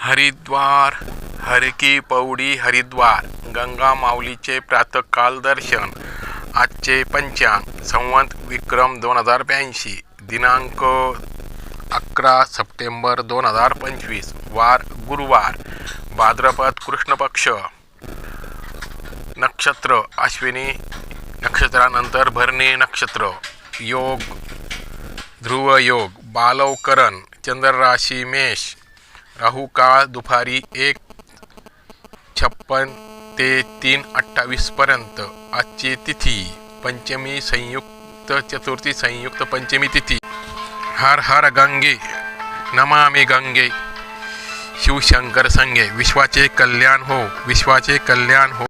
हरिद्वार हरकी पौडी हरिद्वार गंगा माऊलीचे प्रातःकाल दर्शन आजचे पंचांग संवंत विक्रम दोन हजार ब्याऐंशी दिनांक अकरा सप्टेंबर दोन हजार पंचवीस वार गुरुवार भाद्रपद कृष्ण पक्ष नक्षत्र अश्विनी नक्षत्रानंतर भरणी नक्षत्र योग ध्रुव योग बालवकरण चंद्रराशी मेष राहू काळ दुपारी एक छप्पन ते तीन अठ्ठावीसपर्यंत आजची तिथी पंचमी संयुक्त चतुर्थी संयुक्त पंचमी तिथी. हर हर गंगे नमामि गंगे. शिवशंकर संगे विश्वाचे कल्याण हो विश्वाचे कल्याण हो.